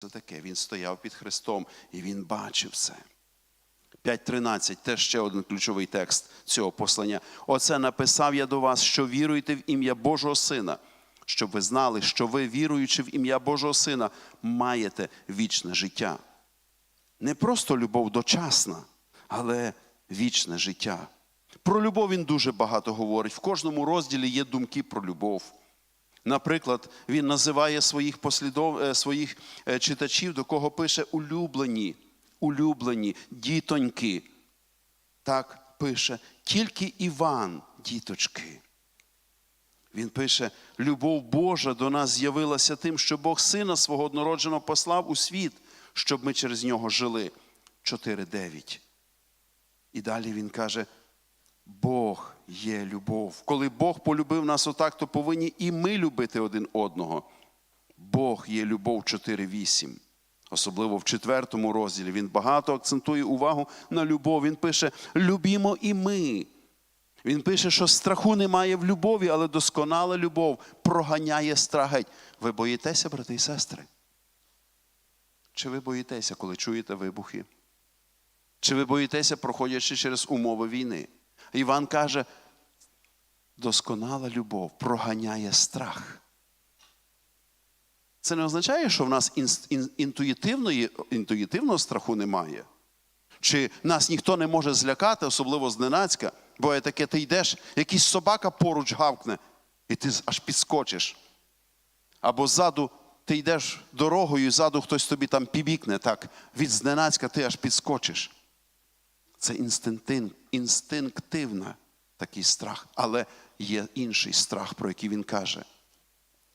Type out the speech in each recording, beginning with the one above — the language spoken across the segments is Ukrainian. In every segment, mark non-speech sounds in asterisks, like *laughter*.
це таке. Він стояв під Христом і він бачив це. 5.13 теж ще один ключовий текст цього послання. Оце написав я до вас, що віруєте в ім'я Божого Сина, щоб ви знали, що ви, віруючи в ім'я Божого Сина, маєте вічне життя. Не просто любов дочасна, але вічне життя. Про любов він дуже багато говорить. В кожному розділі є думки про любов. Наприклад, він називає своїх послідов... е, своїх е, читачів, до кого пише улюблені, улюблені, дітоньки. Так пише тільки Іван, діточки. Він пише: любов Божа до нас з'явилася тим, що Бог сина свого однородженого послав у світ, щоб ми через нього жили. 4.9. І далі він каже: Бог є любов. Коли Бог полюбив нас отак, то повинні і ми любити один одного. Бог є любов 4.8. Особливо в четвертому розділі він багато акцентує увагу на любов. Він пише: любімо і ми. Він пише, що страху немає в любові, але досконала любов проганяє страх. Ви боїтеся, брати і сестри? Чи ви боїтеся, коли чуєте вибухи? Чи ви боїтеся, проходячи через умови війни? Іван каже, досконала любов проганяє страх. Це не означає, що в нас інтуїтивної, інтуїтивного страху немає. Чи нас ніхто не може злякати, особливо зненацька, бо є таке, ти йдеш, якийсь собака поруч гавкне, і ти аж підскочиш. Або ззаду ти йдеш дорогою, і ззаду хтось тобі там пібікне, так, від зненацька ти аж підскочиш. Це інстинктив, інстинктивна такий страх. Але є інший страх, про який він каже.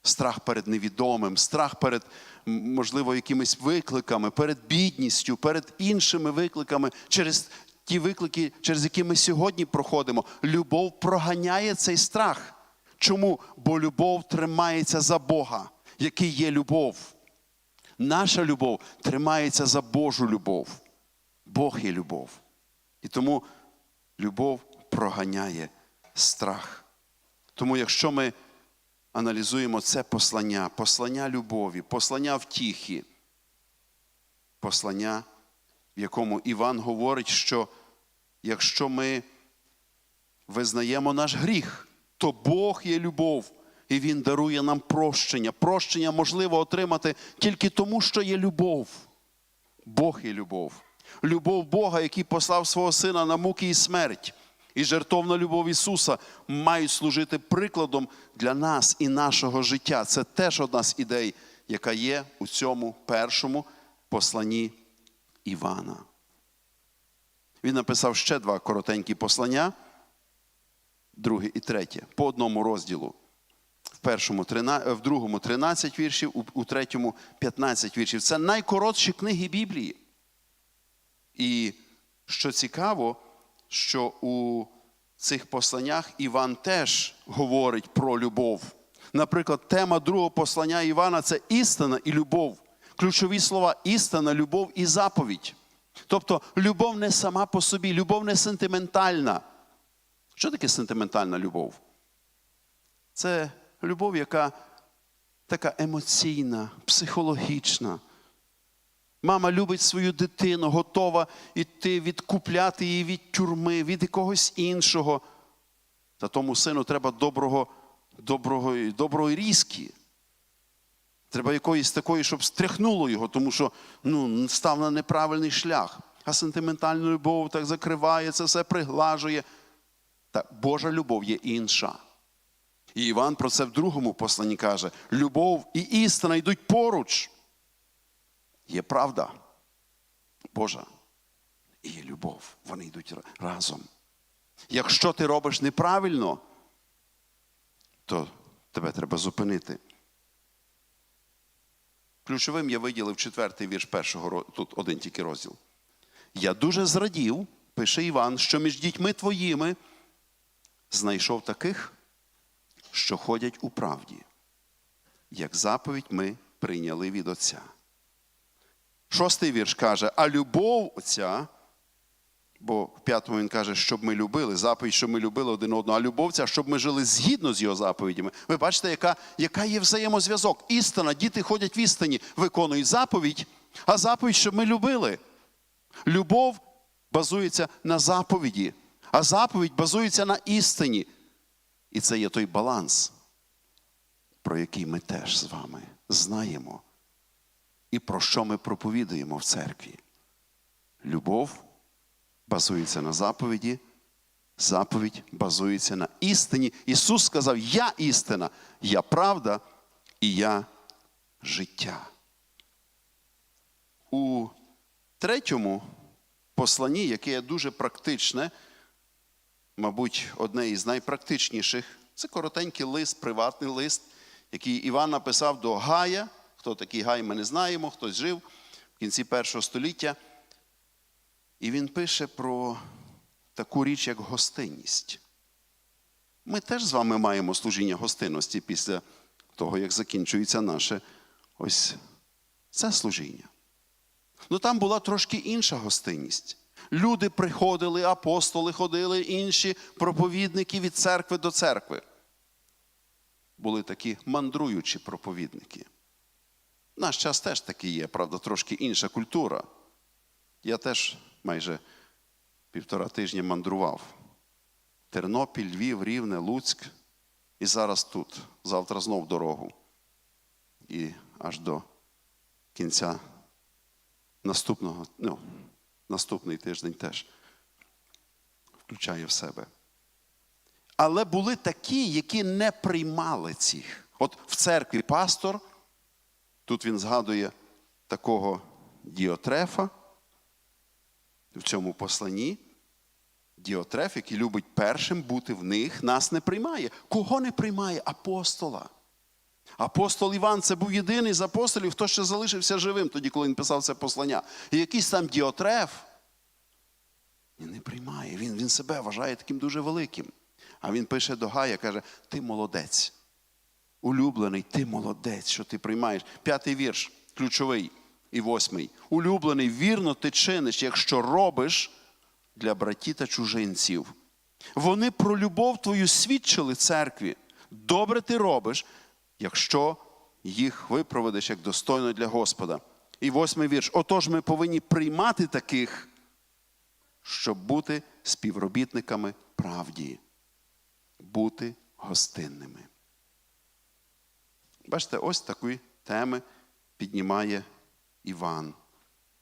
Страх перед невідомим, страх перед, можливо, якимись викликами, перед бідністю, перед іншими викликами, через ті виклики, через які ми сьогодні проходимо. Любов проганяє цей страх. Чому? Бо любов тримається за Бога, який є любов. Наша любов тримається за Божу любов. Бог є любов. І тому любов проганяє страх. Тому, якщо ми аналізуємо це послання, послання любові, послання втіхи, послання, в якому Іван говорить, що якщо ми визнаємо наш гріх, то Бог є любов, і Він дарує нам прощення. Прощення можливо отримати тільки тому, що є любов. Бог є любов. Любов Бога, який послав свого Сина на муки і смерть, і жертовна любов Ісуса мають служити прикладом для нас і нашого життя. Це теж одна з ідей, яка є у цьому першому посланні Івана. Він написав ще два коротенькі послання, друге і третє, по одному розділу. В, першому, в другому 13 віршів, у, третьому 15 віршів. Це найкоротші книги Біблії. І що цікаво, що у цих посланнях Іван теж говорить про любов. Наприклад, тема другого послання Івана це істина і любов. Ключові слова істина, любов і заповідь. Тобто любов не сама по собі, любов не сентиментальна. Що таке сентиментальна любов? Це любов, яка така емоційна, психологічна. Мама любить свою дитину, готова йти відкупляти її від тюрми, від якогось іншого. Та тому сину треба доброго, доброго, доброї різки. Треба якоїсь такої, щоб стряхнуло його, тому що ну, став на неправильний шлях. А сентиментальна любов так закриває, це все приглажує. Та Божа любов є інша. І Іван про це в другому посланні каже: любов і істина йдуть поруч. Є правда Божа і є любов. Вони йдуть разом. Якщо ти робиш неправильно, то тебе треба зупинити. Ключовим я виділив четвертий вірш першого тут один тільки розділ. Я дуже зрадів, пише Іван, що між дітьми твоїми знайшов таких, що ходять у правді, як заповідь ми прийняли від Отця. Шостий вірш каже: а любов оця Бо в п'ятому він каже, щоб ми любили, заповідь, щоб ми любили один одного, а любов ця, щоб ми жили згідно з його заповідями. Ви бачите, яка, яка є взаємозв'язок. Істина, діти ходять в істині, виконують заповідь, а заповідь, щоб ми любили. Любов базується на заповіді, а заповідь базується на істині. І це є той баланс, про який ми теж з вами знаємо, і про що ми проповідуємо в церкві. Любов базується на заповіді, заповідь базується на істині. Ісус сказав: Я істина, я правда і я життя. У третьому посланні, яке є дуже практичне, мабуть, одне із найпрактичніших, це коротенький лист, приватний лист, який Іван написав до Гая. Хто такий Гай, ми не знаємо, хтось жив в кінці першого століття. І він пише про таку річ, як гостинність. Ми теж з вами маємо служіння гостинності після того, як закінчується наше ось це служіння. Ну там була трошки інша гостинність. Люди приходили, апостоли ходили, інші проповідники від церкви до церкви. Були такі мандруючі проповідники. Наш час теж такий є, правда, трошки інша культура. Я теж майже півтора тижня мандрував. Тернопіль, Львів, Рівне, Луцьк. І зараз тут. Завтра знов дорогу. І аж до кінця наступного, ну, наступний тиждень теж включає в себе. Але були такі, які не приймали цих. От в церкві пастор, тут він згадує такого діотрефа в цьому посланні. Діотреф, який любить першим бути в них, нас не приймає. Кого не приймає? Апостола. Апостол Іван це був єдиний з апостолів, хто ще залишився живим, тоді, коли він писав це послання. І якийсь там діотреф не приймає. Він, він себе вважає таким дуже великим. А він пише до Гая, каже: Ти молодець. Улюблений, ти молодець, що ти приймаєш. П'ятий вірш, ключовий і восьмий. Улюблений, вірно ти чиниш, якщо робиш для братів та чужинців. Вони про любов твою свідчили церкві. Добре ти робиш, якщо їх випроводиш як достойно для Господа. І восьмий вірш. Отож, ми повинні приймати таких, щоб бути співробітниками правді, бути гостинними. Бачите, ось такі теми піднімає Іван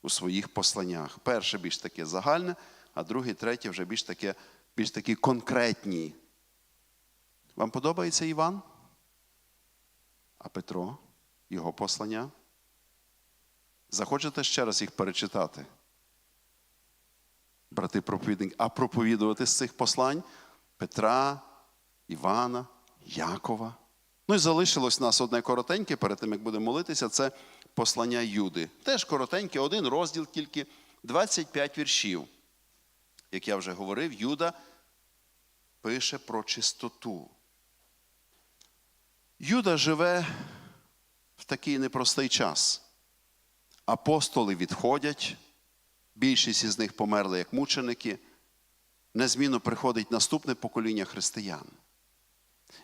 у своїх посланнях. Перше більш таке загальне, а друге, третє вже більш таке, більш такі конкретні. Вам подобається Іван? А Петро, його послання? Захочете ще раз їх перечитати? Брати проповідники, а проповідувати з цих послань Петра, Івана, Якова. Ну і залишилось у нас одне коротеньке, перед тим, як будемо молитися, це послання Юди. Теж коротеньке, один розділ тільки 25 віршів. Як я вже говорив, Юда пише про чистоту. Юда живе в такий непростий час. Апостоли відходять, більшість із них померли як мученики. Незмінно приходить наступне покоління християн.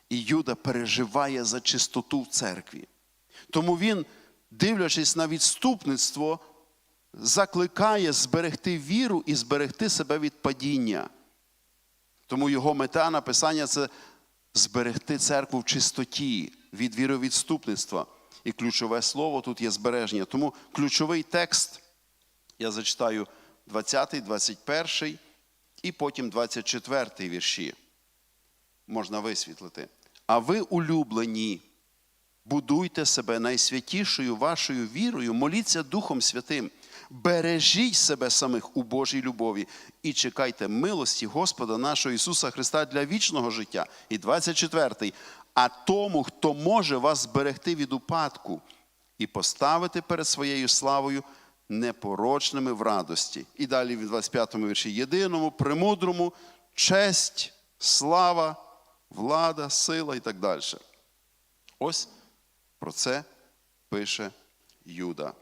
І Юда переживає за чистоту в церкві. Тому він, дивлячись на відступництво, закликає зберегти віру і зберегти себе від падіння. Тому його мета написання це зберегти церкву в чистоті від віровідступництва. І ключове слово тут є збереження. Тому ключовий текст, я зачитаю 20, 21 і потім 24 вірші. Можна висвітлити. А ви, улюблені, будуйте себе найсвятішою вашою вірою, моліться Духом Святим, бережіть себе самих у Божій любові і чекайте милості Господа нашого Ісуса Христа для вічного життя. І 24. А тому, хто може вас зберегти від упадку і поставити перед своєю славою непорочними в радості. І далі в 25 вірші єдиному, премудрому, честь, слава, влада, сила і так далі. Ось про це пише Юда.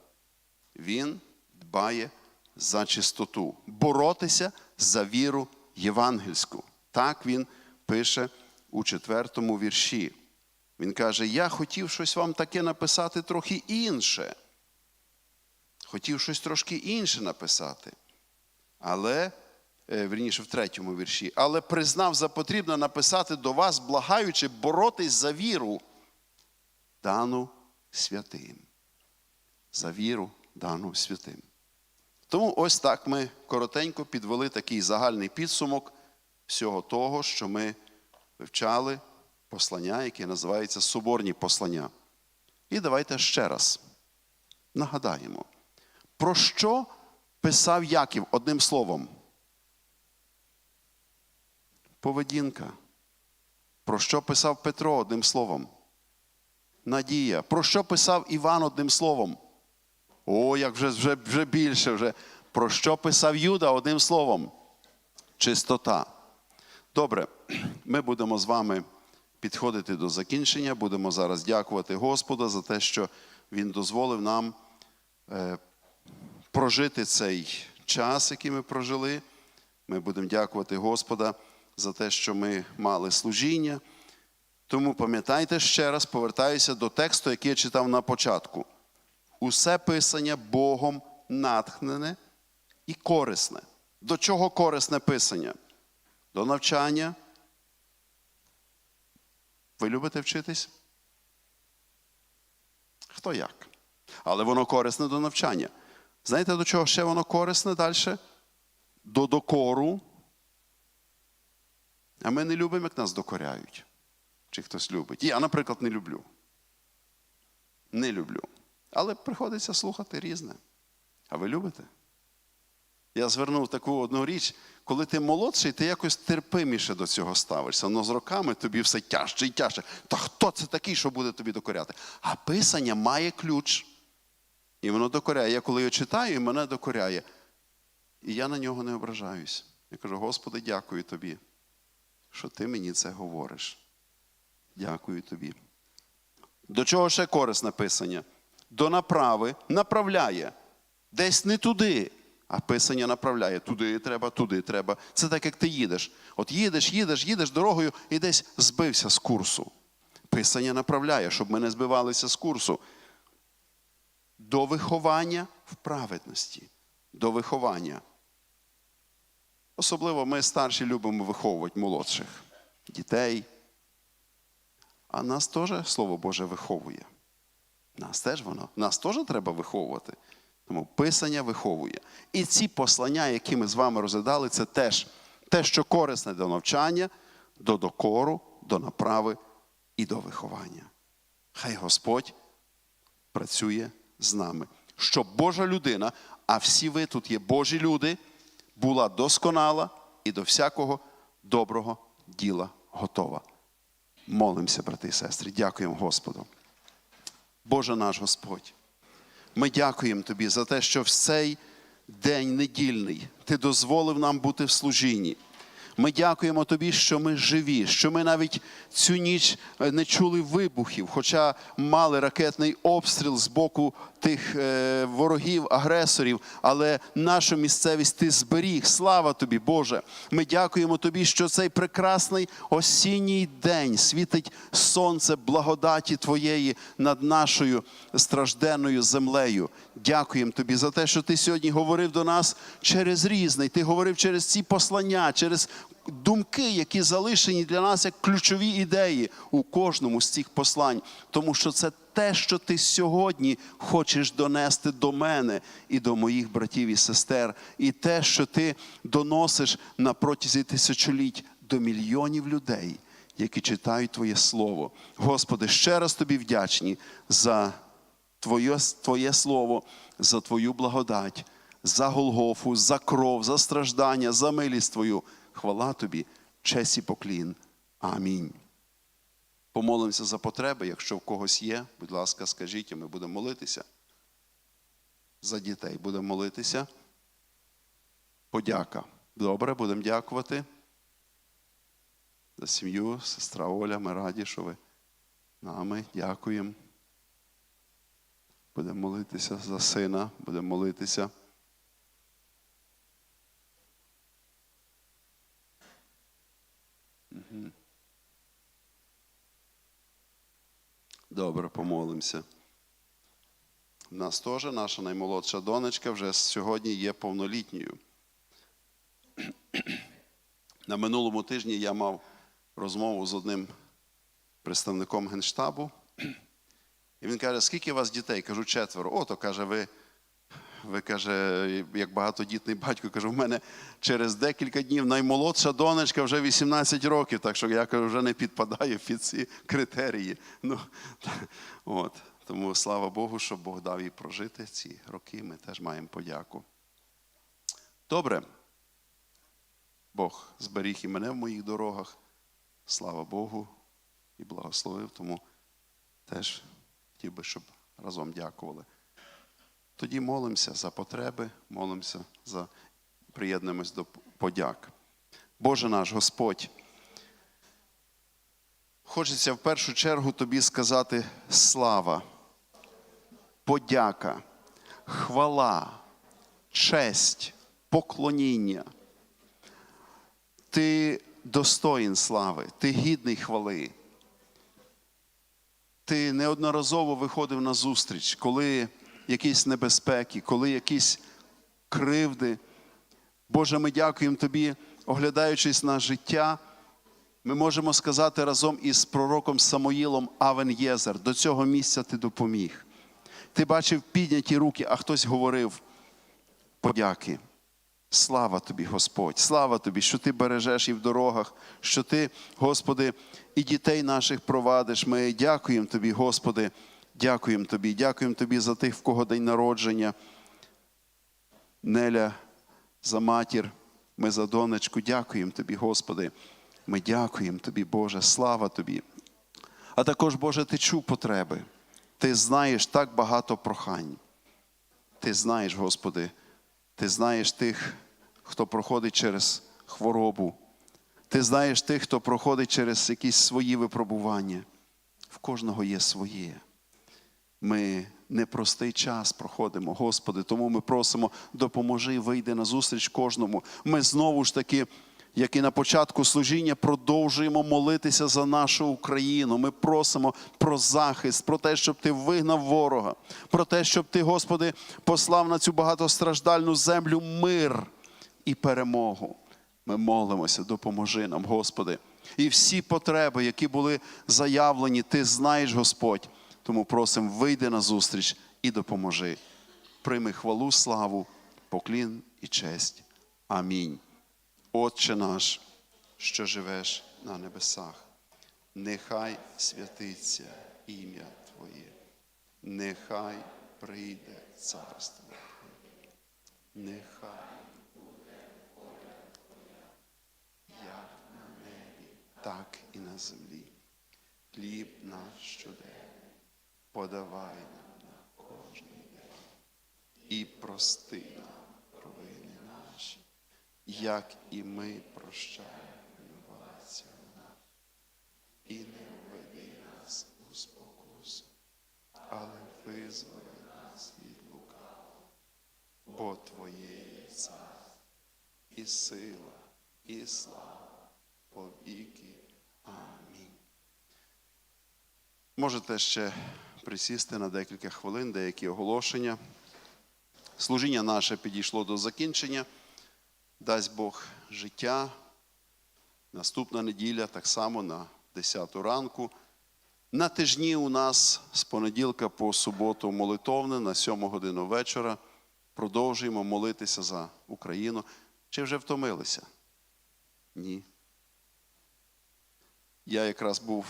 Він дбає за чистоту, боротися за віру євангельську. Так він пише у четвертому вірші. Він каже: Я хотів щось вам таке написати трохи інше. Хотів щось трошки інше написати. Але, е, вірніше, в третьому вірші, але признав за потрібне написати до вас, благаючи боротись за віру, дану святим. За віру, дану святим. Тому ось так ми коротенько підвели такий загальний підсумок всього того, що ми вивчали послання, яке називається Соборні послання. І давайте ще раз нагадаємо, про що писав Яків одним словом? Поведінка. Про що писав Петро одним словом? Надія. Про що писав Іван одним словом? О, як вже, вже, вже більше. Вже. Про що писав Юда одним словом? Чистота. Добре, ми будемо з вами підходити до закінчення. Будемо зараз дякувати Господу за те, що Він дозволив нам е, прожити цей час, який ми прожили. Ми будемо дякувати Господа за те, що ми мали служіння. Тому пам'ятайте ще раз, повертаюся до тексту, який я читав на початку. Усе писання Богом натхнене і корисне. До чого корисне писання? До навчання. Ви любите вчитись? Хто як? Але воно корисне до навчання. Знаєте, до чого ще воно корисне далі? До докору. А ми не любимо, як нас докоряють. Чи хтось любить. Я, наприклад, не люблю. Не люблю. Але приходиться слухати різне. А ви любите? Я звернув таку одну річ, коли ти молодший, ти якось терпиміше до цього ставишся. Но з роками тобі все тяжче і тяжче. Та хто це такий, що буде тобі докоряти? А писання має ключ. І воно докоряє. Я коли його читаю, і мене докоряє. І я на нього не ображаюсь. Я кажу: Господи, дякую тобі, що ти мені це говориш. Дякую тобі. До чого ще корисне писання? До направи направляє. Десь не туди, а писання направляє. Туди треба, туди треба. Це так, як ти їдеш. От їдеш, їдеш, їдеш дорогою і десь збився з курсу. Писання направляє, щоб ми не збивалися з курсу. До виховання в праведності. До виховання. Особливо ми старші любимо виховувати молодших дітей. А нас теж Слово Боже виховує. Нас теж воно. Нас теж треба виховувати. Тому Писання виховує. І ці послання, які ми з вами розглядали, це теж те, що корисне до навчання, до докору, до направи і до виховання. Хай Господь працює з нами. Щоб Божа людина, а всі ви тут є Божі люди, була досконала і до всякого доброго діла готова. Молимося, брати і сестри, дякуємо Господу. Боже наш Господь, ми дякуємо Тобі за те, що в цей день недільний Ти дозволив нам бути в служінні. Ми дякуємо Тобі, що ми живі, що ми навіть цю ніч е, не чули вибухів, хоча мали ракетний обстріл з боку тих е, ворогів, агресорів, але нашу місцевість ти зберіг. Слава тобі, Боже. Ми дякуємо Тобі, що цей прекрасний осінній день світить сонце благодаті Твоєї над нашою стражденною землею. Дякуємо Тобі за те, що Ти сьогодні говорив до нас через різний. Ти говорив через ці послання, через думки, які залишені для нас як ключові ідеї у кожному з цих послань, тому що це те, що ти сьогодні хочеш донести до мене і до моїх братів і сестер, і те, що ти доносиш на протязі тисячоліть до мільйонів людей, які читають Твоє Слово. Господи, ще раз тобі вдячні за Твоє, Твоє Слово, за Твою благодать, за Голгофу, за кров, за страждання, за милість Твою. Хвала тобі, честь і поклін. Амінь. Помолимося за потреби. Якщо в когось є, будь ласка, скажіть, і ми будемо молитися. За дітей будемо молитися. Подяка. Добре, будемо дякувати. За сім'ю, сестра Оля, ми раді, що ви нами. Дякуємо. Будемо молитися за сина, будемо молитися Добре, помолимося. У нас теж наша наймолодша донечка вже сьогодні є повнолітньою. *clears throat* На минулому тижні я мав розмову з одним представником Генштабу. *clears throat* І він каже: скільки у вас дітей? Кажу, четверо. Ото каже, ви, ви каже, як багатодітний батько, кажу, в мене через декілька днів наймолодша донечка вже 18 років, так що я кажу, вже не підпадаю під ці критерії. Ну, от. Тому слава Богу, що Бог дав їй прожити ці роки. Ми теж маємо подяку. Добре. Бог зберіг і мене в моїх дорогах. Слава Богу і благословив, тому теж хотів би, щоб разом дякували. Тоді молимося за потреби, молимося за приєднуємось до подяк. Боже наш Господь, хочеться в першу чергу тобі сказати слава, подяка, хвала, честь, поклоніння. Ти достоїн слави, ти гідний хвали. Ти неодноразово виходив на зустріч, коли якісь небезпеки, коли якісь кривди. Боже, ми дякуємо Тобі, оглядаючись на життя, ми можемо сказати разом із пророком Самоїлом Авен Єзер, до цього місця ти допоміг. Ти бачив підняті руки, а хтось говорив подяки. Слава тобі, Господь, слава тобі, що ти бережеш і в дорогах, що ти, Господи, і дітей наших провадиш. Ми дякуємо тобі, Господи, дякуємо тобі, дякуємо тобі за тих, в кого день народження. Неля за матір, ми за донечку. Дякуємо тобі, Господи. Ми дякуємо тобі, Боже, слава тобі. А також, Боже, ти чув потреби. Ти знаєш так багато прохань. Ти знаєш, Господи, ти знаєш тих, хто проходить через хворобу. Ти знаєш тих, хто проходить через якісь свої випробування. В кожного є своє. Ми непростий час проходимо, Господи, тому ми просимо, допоможи, вийди на зустріч кожному. Ми знову ж таки, як і на початку служіння, продовжуємо молитися за нашу Україну. Ми просимо про захист, про те, щоб ти вигнав ворога, про те, щоб ти, Господи, послав на цю багатостраждальну землю мир і перемогу. Ми молимося, допоможи нам, Господи. І всі потреби, які були заявлені, Ти знаєш, Господь. Тому просимо, вийди на зустріч і допоможи. Прийми хвалу, славу, поклін і честь. Амінь. Отче наш, що живеш на небесах, нехай святиться ім'я Твоє, нехай прийде царство нехай як на небі, так і на землі. Хліб наш щоденний подавай нам на кожний день і прости нам провини наші, як і ми прощаємо винуватцям. І не введи нас у спокусу, але визволи нас від лукавого, бо Твоє є царство, і сила, і слава повіки. Амінь. Можете ще присісти на декілька хвилин, деякі оголошення. Служіння наше підійшло до закінчення. Дасть Бог життя. Наступна неділя так само на 10 ранку. На тижні у нас з понеділка по суботу молитовне на 7 годину вечора. Продовжуємо молитися за Україну. Чи вже втомилися? Ні. Я якраз був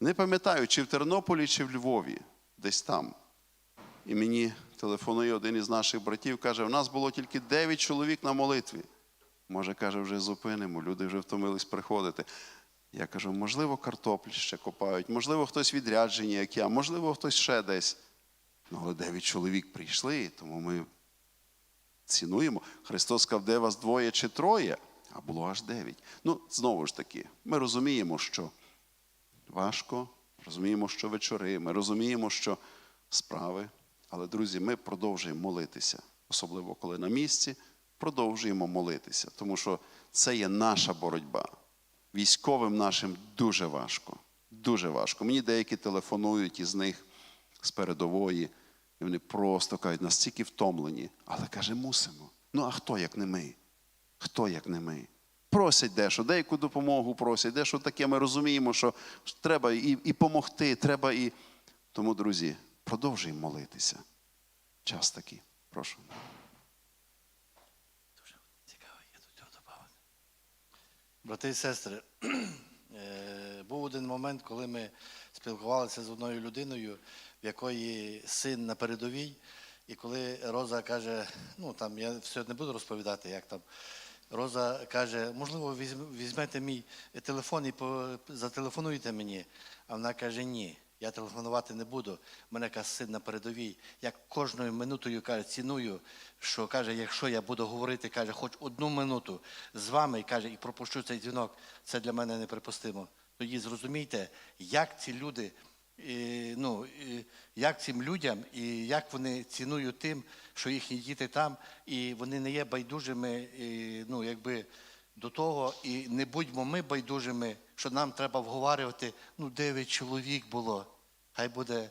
не пам'ятаю, чи в Тернополі, чи в Львові, десь там. І мені телефонує один із наших братів, каже: у нас було тільки 9 чоловік на молитві. Може, каже, вже зупинимо, люди вже втомились приходити. Я кажу, можливо, картоплі ще копають, можливо, хтось відряджені, як я, можливо, хтось ще десь. Ну, але 9 чоловік прийшли, тому ми цінуємо. Христос сказав, де вас двоє чи троє, а було аж дев'ять. Ну, знову ж таки, ми розуміємо, що важко, розуміємо, що вечори, ми розуміємо, що справи. Але, друзі, ми продовжуємо молитися, особливо коли на місці, продовжуємо молитися, тому що це є наша боротьба. Військовим нашим дуже важко. дуже важко. Мені деякі телефонують із них з передової, і вони просто кажуть, настільки втомлені. Але каже, мусимо. Ну а хто як не ми? Хто як не ми? Просять дещо, деяку допомогу просять, дещо таке. Ми розуміємо, що треба і, і помогти, треба і. Тому, друзі, продовжуємо молитися. Час такий. Прошу. Дуже цікаво, я до цього добавити. Брати і сестри, *clears throat* е, був один момент, коли ми спілкувалися з одною людиною, в якої син на передовій, і коли Роза каже, ну там я все не буду розповідати, як там. Роза каже, можливо, візьм- візьмете мій телефон і зателефонуєте мені. А вона каже, ні, я телефонувати не буду. Мене каже, син на передовій. Я кожною минутою каже, ціную, що каже, якщо я буду говорити, каже, хоч одну минуту з вами, каже, і пропущу цей дзвінок, це для мене неприпустимо. Тоді зрозумійте, як ці люди, і, ну, і, як цим людям, і як вони цінують тим, що їхні діти там, і вони не є байдужими, і, ну, якби до того, і не будьмо ми байдужими, що нам треба вговарювати, ну, 9 чоловік було, хай буде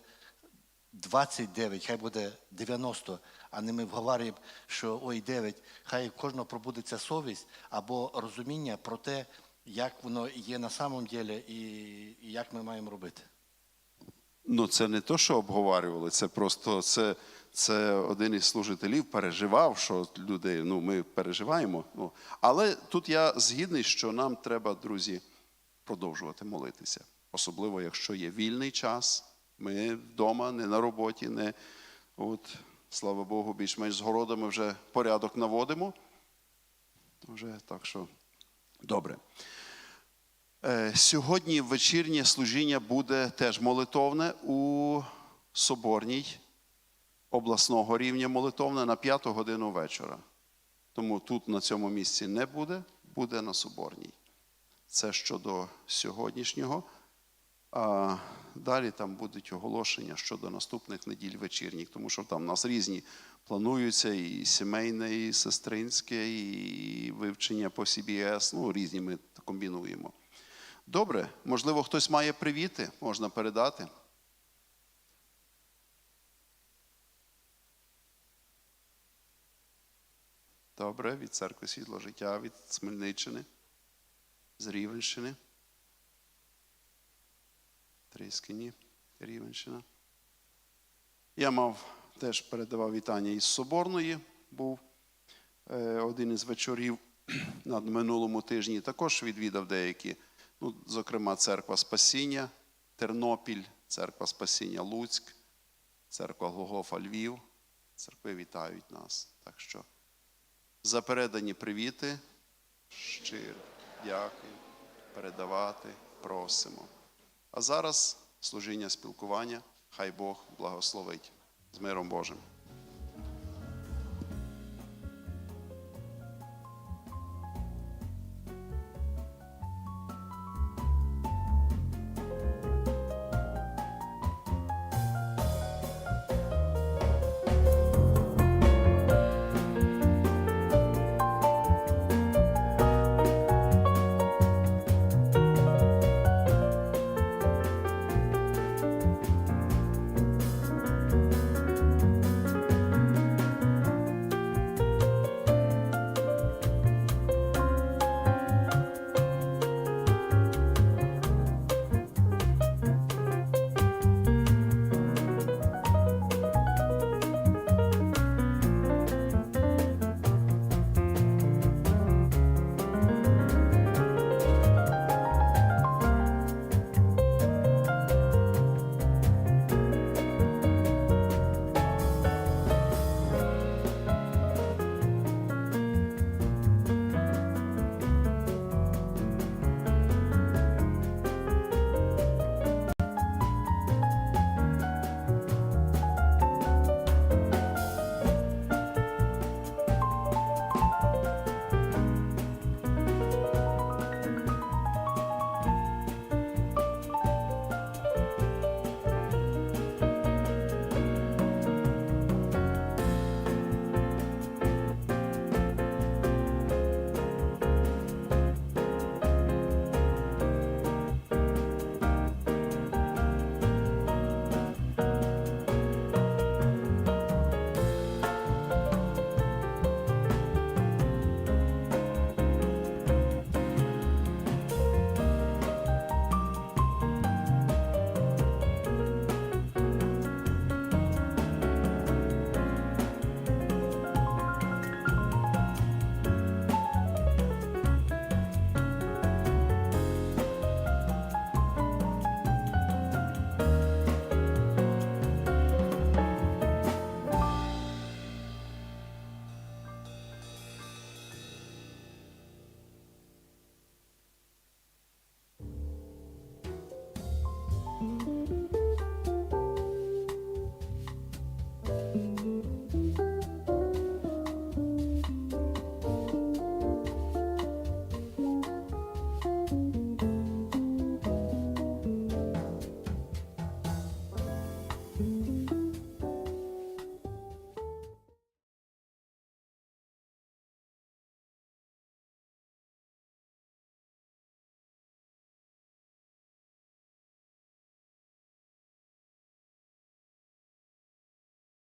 29, хай буде 90, а не ми вговарюємо, що ой, 9, хай в кожного пробудеться совість або розуміння про те, як воно є на самом ділі і, і як ми маємо робити. Ну, це не то, що обговорювали, це просто це, це один із служителів переживав, що люди, ну, ми переживаємо. Ну, але тут я згідний, що нам треба, друзі, продовжувати молитися. Особливо, якщо є вільний час, ми вдома, не на роботі, не от, слава Богу, більш-менш з городами вже порядок наводимо. Вже так що добре. Е, Сьогодні вечірнє служіння буде теж молитовне у Соборній обласного рівня молитовне на п'яту годину вечора. Тому тут на цьому місці не буде, буде на Соборній. Це щодо сьогоднішнього. А далі там будуть оголошення щодо наступних неділь вечірніх, тому що там у нас різні плануються і сімейне, і сестринське, і вивчення по CBS, ну різні ми комбінуємо. Добре, можливо, хтось має привіти, можна передати. Добре, від церкви світло життя, від Смельниччини, з Рівенщини. Трискині, Рівенщина. Я мав теж передавав вітання із Соборної, був е, один із вечорів *clears throat* на минулому тижні. Також відвідав деякі, ну, зокрема, церква Спасіння, Тернопіль, церква Спасіння Луцьк, церква Голгофа Львів. Церкви вітають нас. Так що за передані привіти, щиро дякую, передавати, просимо. А зараз служіння спілкування. Хай Бог благословить з миром Божим.